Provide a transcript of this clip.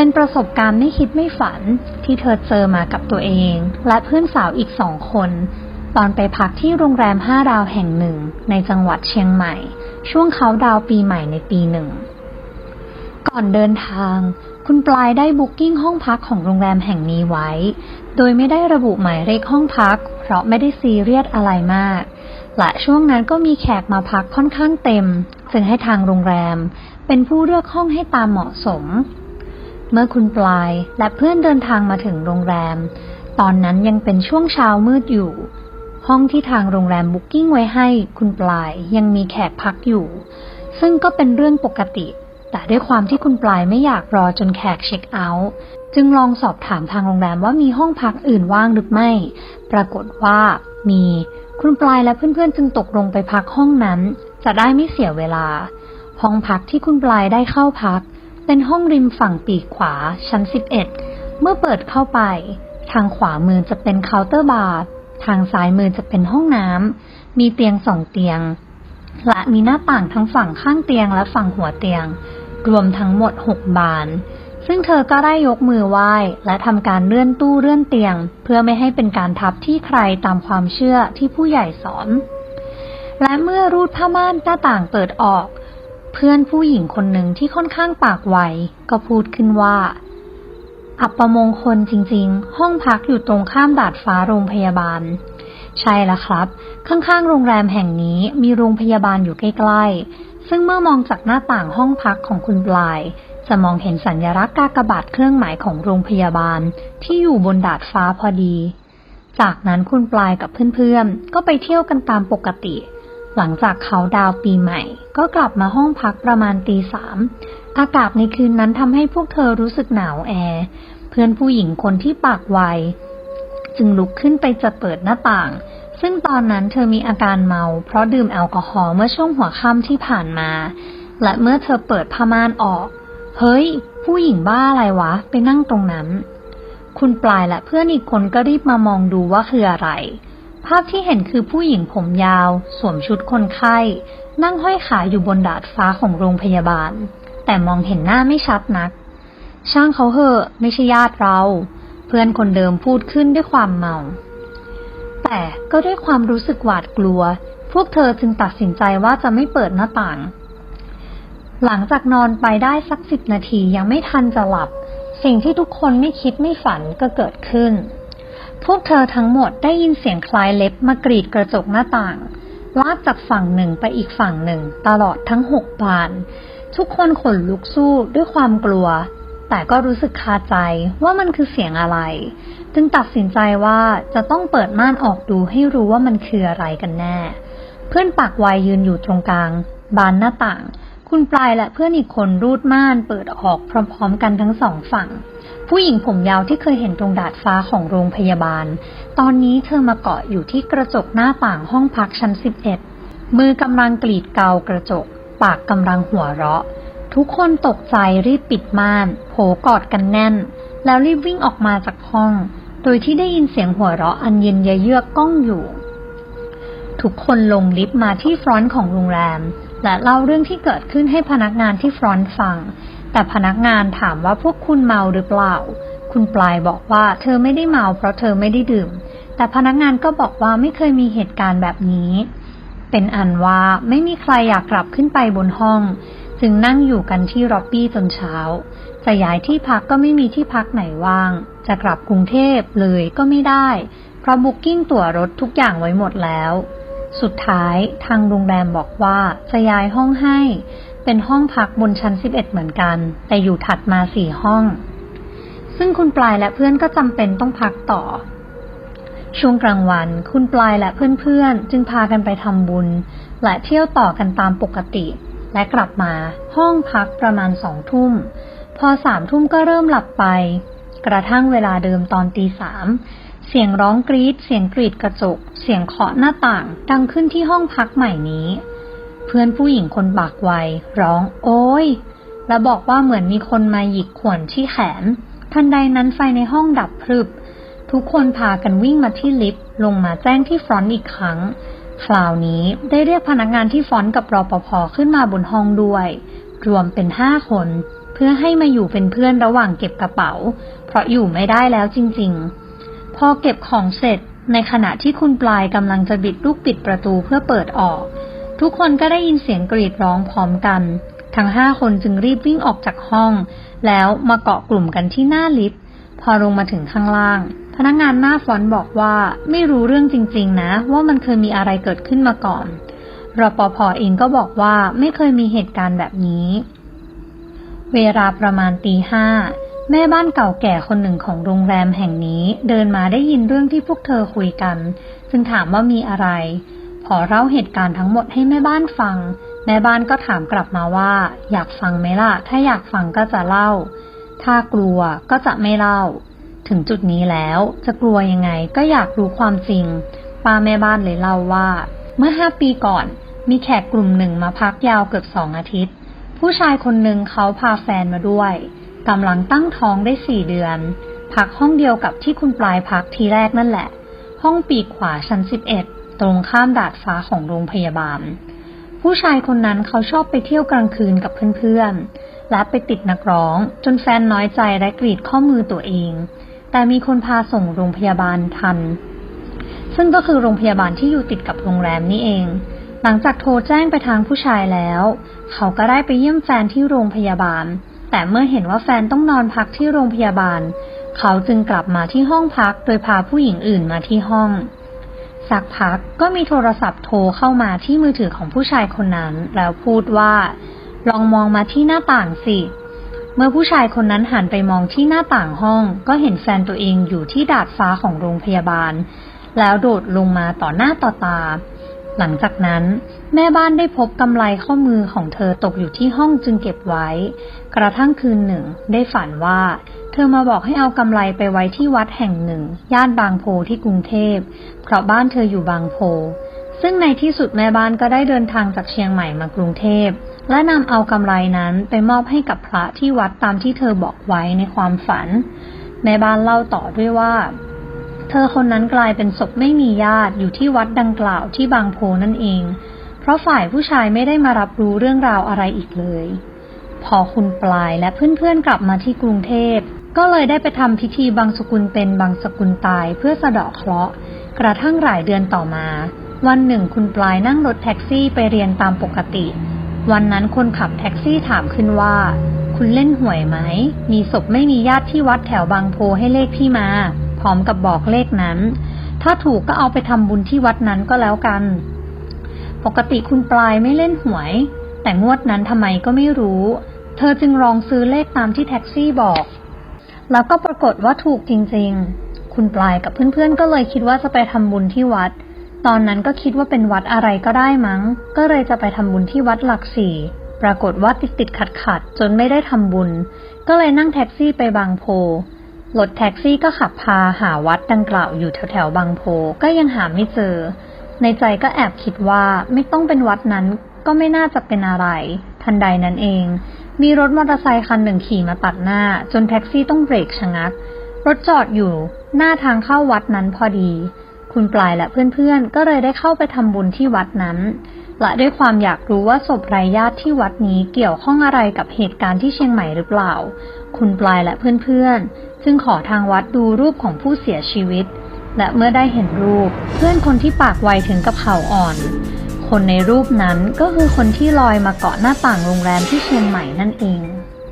เป็นประสบการณ์ไม่คิดไม่ฝันที่เธอเจอมากับตัวเอง และเพื่อนสาวอีกสองคน ตอนไปพักที่โรงแรมห้าดาวแห่งหนึ่งในจังหวัดเชียงใหม่ ช่วงเขาดาวปีใหม่ในปีหนึ่ง ก่อนเดินทาง คุณปลายได้บุ๊กิ้งห้องพักของโรงแรมแห่งนี้ไว้ โดยไม่ได้ระบุหมายเลขห้องพัก เพราะไม่ได้ซีเรียสอะไรมากและช่วงนั้นก็มีแขกมาพักค่อนข้างเต็มจึงให้ทางโรงแรม เป็นผู้เลือกห้องให้ตามเหมาะสม เมื่อคุณปลายและเพื่อนเดินทางมาถึงโรงแรม ตอนนั้นยังเป็นช่วงเช้ามืดอยู่ ห้องที่ทางโรงแรมบุ๊กิ้งไว้ให้คุณปลายยังมีแขกพักอยู่ ซึ่งก็เป็นเรื่องปกติ แต่ด้วยความที่คุณปลายไม่อยากรอจนแขกเช็คเอาท์จึงลองสอบถามทางโรงแรมว่ามีห้องพักอื่นว่างหรือไม่ ปรากฏว่ามี คุณปลายและเพื่อนๆ จึงตกลงไปพักห้องนั้น จะได้ไม่เสียเวลา ห้องพักที่คุณปลายได้เข้าพัก เป็นห้องริมฝั่งปีกขวาชั้น 11 เมื่อเปิดเข้าไป ทางขวามือจะเป็นเคาน์เตอร์บาร์ทางซ้ายมือจะเป็นห้องน้ำมีเตียงสองเตียง และมีหน้าต่างทั้งฝั่งข้างเตียงและฝั่งหัวเตียง รวมทั้งหมด6บาน ซึ่งเธอก็ได้ยกมือไหว้ และทำการเลื่อนตู้เลื่อนเตียง เพื่อไม่ให้เป็นการทับที่ใครตามความเชื่อที่ผู้ใหญ่สอน และเมื่อรูดผ้าม่านหน้าต่างเปิดออก พื่อนผู้หญิงคนหนึ่งที่ค่อนข้างปากไวก็พูดขึ้นว่า อัปมงคลจริงๆ ห้องพักอยู่ตรงข้ามดาดฟ้าโรงพยาบาล ใช่แล้วครับ ข้างๆ โรงแรมแห่งนี้มีโรงพยาบาลอยู่ใกล้ๆ ซึ่งเมื่อมองจากหน้าต่างห้องพักของคุณปลาย จะมองเห็นสัญลักษณ์กากบาทเครื่องหมายของโรงพยาบาลที่อยู่บนดาดฟ้าพอดี จากนั้นคุณปลายกับเพื่อนๆ ก็ไปเที่ยวกันตามปกติ หลังจากเขาดาวปีใหม่ ก็กลับมาห้องพักประมาณตีสามอากาศในคืนนั้นทำให้พวกเธอรู้สึกหนาวแอร์เพื่อนผู้หญิงคนที่ปากไว จึงลุกขึ้นไปจะเปิดหน้าต่าง ซึ่งตอนนั้นเธอมีอาการเมา เพราะดื่มแอลกอฮอล์เมื่อช่วงหัวค่ำที่ผ่านมา และเมื่อเธอเปิดผ้าม่านออก เฮ้ย ผู้หญิงบ้าอะไรวะ ไปนั่งตรงนั้น คุณปลายและเพื่อนอีกคนก็รีบมามองดูว่าคืออะไร ภาพที่เห็นคือผู้หญิงผมยาว สวมชุดคนไข้ นั่งห้อยขาอยู่บนดาดฟ้าของโรงพยาบาล แต่มองเห็นหน้าไม่ชัดนัก ช่างเขาเหอะ ไม่ใช่ญาติเรา เพื่อนคนเดิมพูดขึ้นด้วยความเมา แต่ก็ด้วยความรู้สึกหวาดกลัว พวกเธอจึงตัดสินใจว่าจะไม่เปิดหน้าต่าง หลังจากนอนไปได้สักสิบนาทียังไม่ทันจะหลับ สิ่งที่ทุกคนไม่คิดไม่ฝันก็เกิดขึ้น พวกเธอทั้งหมดได้ยินเสียงคล้ายเล็บมากรีดกระจกหน้าต่าง ลากจากฝั่งหนึ่งไปอีกฝั่งหนึ่งตลอดทั้งหกบาน ทุกคนขนลุกสู้ด้วยความกลัว แต่ก็รู้สึกคาใจว่ามันคือเสียงอะไร จึงตัดสินใจว่าจะต้องเปิดม่านออกดูให้รู้ว่ามันคืออะไรกันแน่ เพื่อนปากไวยืนอยู่ตรงกลาง บานหน้าต่าง คุณปลายและเพื่อนอีกคนรูดม่านเปิดออกพร้อมๆกันทั้งสองฝั่ง ผู้หญิงผมยาวที่เคยเห็นตรงดาดฟ้าของโรงพยาบาล ตอนนี้เธอมาเกาะอยู่ที่กระจกหน้าต่างห้องพักชั้น11มือกำลังกรีดเกากระจก ปากกำลังหัวเราะ ทุกคนตกใจรีบปิดม่านโผกอดกันแน่น แล้วรีบวิ่งออกมาจากห้อง โดยที่ได้ยินเสียงหัวเราะอันเย็นเยือกก้องอยู่ ทุกคนลงลิฟต์มาที่ฟรอนต์ของโรงแรม และเล่าเรื่องที่เกิดขึ้นให้พนักงานที่ฟรอนต์ฟัง แต่พนักงานถามว่าพวกคุณเมาหรือเปล่า คุณปลายบอกว่าเธอไม่ได้เมาเพราะเธอไม่ได้ดื่ม แต่พนักงานก็บอกว่าไม่เคยมีเหตุการณ์แบบนี้ เป็นอันว่าไม่มีใครอยากกลับขึ้นไปบนห้อง จึงนั่งอยู่กันที่ร็อบบี้จนเช้า จะย้ายที่พักก็ไม่มีที่พักไหนว่าง จะกลับกรุงเทพเลยก็ไม่ได้ เพราะบุ๊กิ้งตั๋วรถทุกอย่างไว้หมดแล้ว สุดท้ายทางโรงแรมบอกว่าจะย้ายห้องให้ เป็นห้องพักบนชั้น 11 เหมือนกัน แต่อยู่ถัดมาสี่ห้อง ซึ่งคุณปลายและเพื่อนก็จำเป็นต้องพักต่อ ช่วงกลางวัน คุณปลายและเพื่อนๆ จึงพากันไปทำบุญ และเที่ยวต่อกันตามปกติ และกลับมาห้องพักประมาณสองทุ่ม พอสามทุ่มก็เริ่มหลับไป กระทั่งเวลาเดิมตอนตีสาม เสียงร้องกรีด เสียงกรีดกระจก เสียงเคาะหน้าต่าง ดังขึ้นที่ห้องพักใหม่นี้ เพื่อนผู้หญิงคนปากไวร้องโอ้ยและบอกว่าเหมือนมีคนมาหยิกข่วนที่แขน ทันใดนั้นไฟในห้องดับพรึบ ทุกคนพากันวิ่งมาที่ลิฟต์ลงมาแจ้งที่ฟรอนต์อีกครั้ง คราวนี้ได้เรียกพนักงานที่ฟรอนต์กับรอปภขึ้นมาบนห้องด้วย รวมเป็นห้าคน เพื่อให้มาอยู่เป็นเพื่อนระหว่างเก็บกระเป๋า เพราะอยู่ไม่ได้แล้วจริง ๆ พอเก็บของเสร็จ ในขณะที่คุณปลายกำลังจะบิดลูกปิดประตูเพื่อเปิดออก ทุกคนก็ได้ยินเสียงกรีดร้องพร้อมกัน ทั้งห้าคนจึงรีบวิ่งออกจากห้อง แล้วมาเกาะกลุ่มกันที่หน้าลิฟต์พอลงมาถึงข้างล่าง พนักงานหน้าฟอนบอกว่าไม่รู้เรื่องจริง ๆ นะ ว่ามันเคยมีอะไรเกิดขึ้นมาก่อนรปภเองก็บอกว่าไม่เคยมีเหตุการณ์แบบนี้ เวลาประมาณตีห้า แม่บ้านเก่าแก่คนหนึ่งของโรงแรมแห่งนี้เดินมาได้ยินเรื่องที่พวกเธอคุยกัน จึงถามว่ามีอะไร พอเล่าเหตุการณ์ทั้งหมดให้แม่บ้านฟัง แม่บ้านก็ถามกลับมาว่า อยากฟังไหมล่ะ ถ้าอยากฟังก็จะเล่า ถ้ากลัวก็จะไม่เล่า ถึงจุดนี้แล้วจะกลัวยังไงก็อยากรู้ความจริง ป้าแม่บ้านเลยเล่าว่า เมื่อห้าปีก่อน มีแขกกลุ่มหนึ่งมาพักยาวเกือบสองอาทิตย์ ผู้ชายคนหนึ่งเขาพาแฟนมาด้วย กำลังตั้งท้องได้สี่เดือน พักห้องเดียวกับที่คุณปลายพักทีแรกนั่นแหละ ห้องปีกขวาชั้นสิบเอ็ดตรงข้ามดาดฟ้าของโรงพยาบาล ผู้ชายคนนั้นเขาชอบไปเที่ยวกลางคืนกับเพื่อนๆ และไปติดนักร้อง จนแฟนน้อยใจและกรีดข้อมือตัวเอง แต่มีคนพาส่งโรงพยาบาลทัน ซึ่งก็คือโรงพยาบาลที่อยู่ติดกับโรงแรมนี่เอง หลังจากโทรแจ้งไปทางผู้ชายแล้ว เขาก็ได้ไปเยี่ยมแฟนที่โรงพยาบาล แต่เมื่อเห็นว่าแฟนต้องนอนพักที่โรงพยาบาล เขาจึงกลับมาที่ห้องพักโดยพาผู้หญิงอื่นมาที่ห้อง สักพักก็มีโทรศัพท์โทรเข้ามาที่มือถือของผู้ชายคนนั้น แล้วพูดว่า ลองมองมาที่หน้าต่างสิ เมื่อผู้ชายคนนั้นหันไปมองที่หน้าต่างห้อง ก็เห็นแฟนตัวเองอยู่ที่ดาดฟ้าของโรงพยาบาล แล้วโดดลงมาต่อหน้าต่อตา หลังจากนั้น แม่บ้านได้พบกำไลข้อมือของเธอตกอยู่ที่ห้องจึงเก็บไว้ กระทั่งคืนหนึ่ง ได้ฝันว่า เธอมาบอกให้เอากำไลไปไว้ที่วัดแห่งหนึ่ง ย่านบางโพที่กรุงเทพ เพราะบ้านเธออยู่บางโพ ซึ่งในที่สุดแม่บ้านก็ได้เดินทางจากเชียงใหม่มากรุงเทพ และนำเอากำไลนั้นไปมอบให้กับพระที่วัดตามที่เธอบอกไว้ในความฝัน แม่บ้านเล่าต่อด้วยว่า เธอคนนั้นกลายเป็นศพไม่มีญาติอยู่ที่วัดดังกล่าวที่บางโพนั่นเอง เพราะฝ่ายผู้ชายไม่ได้มารับรู้เรื่องราวอะไรอีกเลย พอคุณปลายและเพื่อนๆกลับมาที่กรุงเทพ ก็เลยได้ไปทำพิธีบางสกุลเป็นบางสกุลตายเพื่อสะเดาะเคราะห์ กระทั่งหลายเดือนต่อมา วันหนึ่งคุณปลายนั่งรถแท็กซี่ไปเรียนตามปกติ วันนั้นคนขับแท็กซี่ถามขึ้นว่า คุณเล่นหวยไหม มีศพไม่มีญาติที่วัดแถวบางโพให้เลขพี่มา พร้อมกับบอกเลขนั้น ถ้าถูกก็เอาไปทำบุญที่วัดนั้นก็แล้วกัน ปกติคุณปลายไม่เล่นหวย แต่งวดนั้นทำไมก็ไม่รู้ เธอจึงลองซื้อเลขตามที่แท็กซี่บอก แล้วก็ปรากฏว่าถูกจริง ๆ คุณปลายกับเพื่อนๆก็เลยคิดว่าจะไปทำบุญที่วัด ตอนนั้นก็คิดว่าเป็นวัดอะไรก็ได้มั้ง ก็เลยจะไปทำบุญที่วัดหลักสี่ปรากฏว่าติดติดขัดขัดๆจนไม่ได้ทำบุญ ก็เลยนั่งแท็กซี่ไปบางโพ รถแท็กซี่ก็ขับพาหาวัดดังกล่าวอยู่แถวๆบางโพก็ยังหาไม่เจอ ในใจก็แอบคิดว่าไม่ต้องเป็นวัดนั้นก็ไม่น่าจะเป็นอะไร ทันใดนั้นเอง มีรถมอเตอร์ไซคันหนึ่งขี่มาตัดหน้า จนแท็กซี่ต้องเบรกชะงัก รถจอดอยู่ หน้าทางเข้าวัดนั้นพอดี คุณปลายและเพื่อนๆก็เลยได้เข้าไปทำบุญที่วัดนั้น และด้วยความอยากรู้ว่าศพไร้ญาติที่วัดนี้เกี่ยวข้องอะไรกับเหตุการณ์ที่เชียงใหม่หรือเปล่า คุณปลายและเพื่อนๆ จึงขอทางวัดดูรูปของผู้เสียชีวิต และเมื่อได้เห็นรูป เพื่อนคนที่ปากไวถึงกับเข่าอ่อน คนในรูปนั้นก็คือคนที่ลอยมาเกาะหน้าต่างโรงแรมที่เชียงใหม่นั่นเอง